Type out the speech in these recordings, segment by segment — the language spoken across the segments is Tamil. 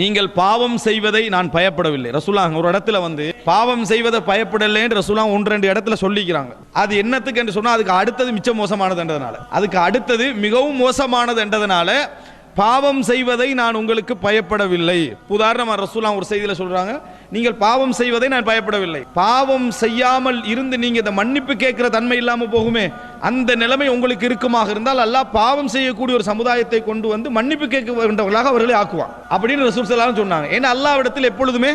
நீங்கள் பாவம் செய்வதை நான் பயப்படவில்லை. ரசூலாங்க ஒரு இடத்துல வந்து பாவம் செய்வதை பயப்படலைன்னு ரசூலாங்க ஒன்று ரெண்டு இடத்துல சொல்லிக்கிறாங்க. அது என்னத்துக்கு என்று சொன்னால் அதுக்கு அடுத்தது மிச்சம் மோசமானதுன்றதுனால அதுக்கு அடுத்தது மிகவும் மோசமானது என்றதுனால பாவம் செய்வதை நான் உங்களுக்கு பயப்படவில்லை. உதாரணமாக ரசூலா ஒரு செய்தியில் சொல்கிறாங்க நீங்கள் பாவம் செய்வதை நான் பயப்படவில்லை. பாவம் செய்யாமல் இருந்து நீங்கள் இந்த மன்னிப்பு கேட்குற தன்மை இல்லாமல் போகுமே அந்த நிலைமை உங்களுக்கு இருக்குமாக இருந்தால் அல்லாஹ் பாவம் செய்யக்கூடிய ஒரு சமுதாயத்தை கொண்டு வந்து மன்னிப்பு கேட்க வேண்டவர்களாக அவர்களை ஆக்குவான். அப்படின்னு ரசூல் ஸல்லல்லாஹு சொன்னாங்க. ஏன்னா இடத்தில் எப்பொழுதுமே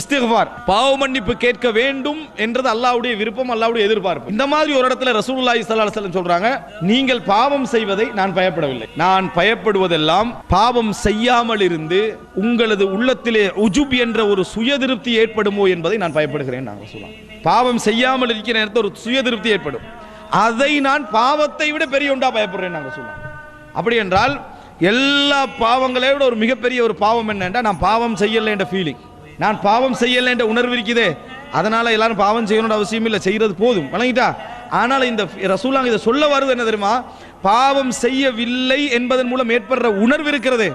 இஸ்திக்ஃபார். பாவ மன்னிப்பு கேட்க வேண்டும் என்றது அல்லாவுடைய விருப்பம் அல்லாவுடைய எதிர்பார்ப்பு. இந்த மாதிரி ஒரு இடத்துல ரசூலுல்லாஹி ஸல்லல்லாஹு அலைஹி வஸல்லம் சொல்றாங்க நீங்கள் பாவம் செய்வதை நான் பயப்படவில்லை. நான் பயப்படுவதெல்லாம் பாவம் செய்யாமல் இருந்து உங்களது உள்ளத்திலே உஜுப் என்ற ஒரு சுய திருப்தி ஏற்படுமோ என்பதை நான் பயப்படுகிறேன் நாங்கள் சொல்லலாம் பாவம் செய்யாமல் இருக்கிற நேரத்தில் ஒரு சுய திருப்தி ஏற்படும். அதை நான் பாவத்தை விட பெரிய உண்டா பயப்படுறேன் நாங்கள் சொல்லலாம் அப்படி என்றால் எல்லா பாவங்களை விட ஒரு மிகப்பெரிய ஒரு பாவம் என்னென்றா நான் பாவம் செய்யலை என்ற ஃபீலிங் நான் பாவம் செய்யலை என்ற உணர்வு இருக்குதே. அதனால எல்லாரும் பாவம் செய்யணும்னு அவசியம் இல்லை. செய்யறது போதும். வழங்கிட்டா ஆனால் இந்த ரசூலாங்க இதை சொல்ல வருது என்ன தெரியுமா? பாவம் செய்யவில்லை என்பதன் மூலம் ஏற்படுற உணர்வு இருக்கிறது.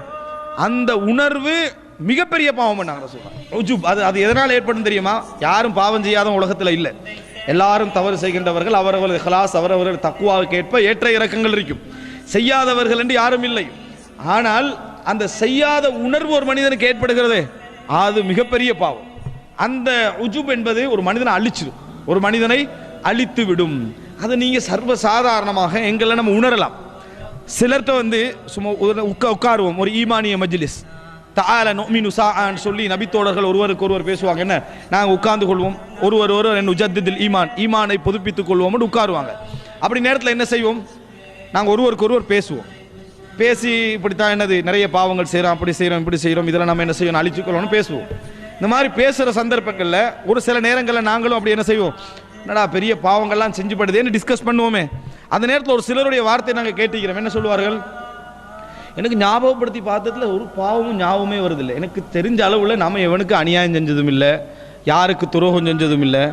அந்த உணர்வு மிகப்பெரிய பாவம் பண்ணாங்க ரசூலா. உஜுப் அது அது எதனால் ஏற்படும் தெரியுமா? யாரும் பாவம் செய்யாத உலகத்தில் இல்லை. எல்லாரும் தவறு செய்கின்றவர்கள் அவரவர்கள் ஹலாஸ் அவரவர்கள் தக்குவாவுக்கு ஏற்ப ஏற்ற இறக்கங்கள் இருக்கும். செய்யாதவர்கள் என்று யாரும் இல்லை. ஆனால் அந்த செய்யாத உணர்வு ஒரு மனிதனுக்கு ஏற்படுகிறது. அது மிகப்பெரிய பாவம். அந்த உஜுப் என்பது ஒரு மனிதனை அழிச்சிடும் ஒரு மனிதனை அழித்து விடும். அதை நீங்கள் சர்வ சாதாரணமாக எங்களை நம்ம உணரலாம். சிலர்கிட்ட வந்து சும்மா உட்கா உட்காருவோம். ஒரு ஈமானிய மஜ்லிஸ். தால நோமினு சான்னு சொல்லி நபித்தோழர்கள் ஒருவருக்கு ஒருவர் பேசுவாங்க. என்ன? நாங்கள் உட்கார்ந்து கொள்வோம். ஒருவர் ஒருவர் என் உஜத்திதில் ஈமான். ஈமானை புதுப்பித்துக் கொள்வோம்னு உட்காருவாங்க. அப்படி நேரத்தில் என்ன செய்வோம்? நாங்கள் ஒருவருக்கு ஒருவர் பேசுவோம். பேசி இப்படித்தான் என்னது? நிறைய பாவங்கள் செய்கிறோம் அப்படி செய்கிறோம் இப்படி செய்கிறோம் இதெல்லாம் நம்ம என்ன செய்யணும் அழிச்சுக்கொள்ளணும் பேசுவோம். இந்த மாதிரி பேசுகிற சந்தர்ப்பங்களில் ஒரு சில நேரங்களில் நாங்களும் அப்படி என்ன செய்வோம்? என்னடா பெரிய பாவங்கள்லாம் செஞ்சுப்படுதேன்னு டிஸ்கஸ் பண்ணுவோமே. அந்த நேரத்தில் ஒரு சிலருடைய வார்த்தையை நாங்கள் கேட்டுக்கிறோம். என்ன சொல்லுவார்கள்? எனக்கு ஞாபகப்படுத்தி பார்த்ததுல ஒரு பாவமும் ஞாபகமே வருதில்லை. எனக்கு தெரிஞ்ச அளவில் நாம் எவனுக்கு அநியாயம் செஞ்சதும் இல்லை யாருக்கு துரோகம் செஞ்சதும் இல்லை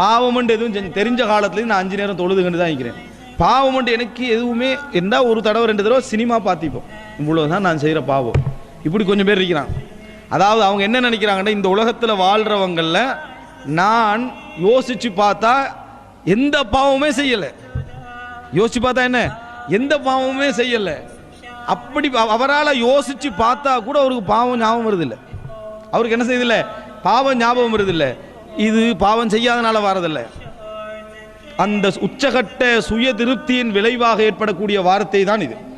பாவம்ன்ற எதுவும் தெரிஞ்ச காலத்துலேயும் நான் அஞ்சு நேரம் தொழுதுகிட்டு தான் இருக்கிறேன். பாவம்ன்ட்டு எனக்கு எதுவுமே இருந்தால் ஒரு தடவை ரெண்டு தடவை சினிமா பார்த்திப்போம். இவ்வளவுதான் நான் செய்கிற பாவம். இப்படி கொஞ்சம் பேர் இருக்கிறாங்க அதாவது அவங்க என்ன நினைக்கிறாங்கன்னா இந்த உலகத்தில் வாழ்கிறவங்களில் நான் யோசித்து பார்த்தா எந்த பாவமே செய்யலை. யோசிச்சு பார்த்தா என்ன? எந்த பாவமுமே செய்யலை. அப்படி அவரால் யோசித்து பார்த்தா கூட அவருக்கு பாவம் ஞாபகம் வருதில்லை. அவருக்கு என்ன செய்யுதில்ல பாவம் ஞாபகம் வருதில்லை. இது பாவம் செய்யாதனால வரதில்லை. அந்த உச்சகட்ட சுய திருப்தியின் விளைவாக ஏற்படக்கூடிய வார்த்தை தான் இது.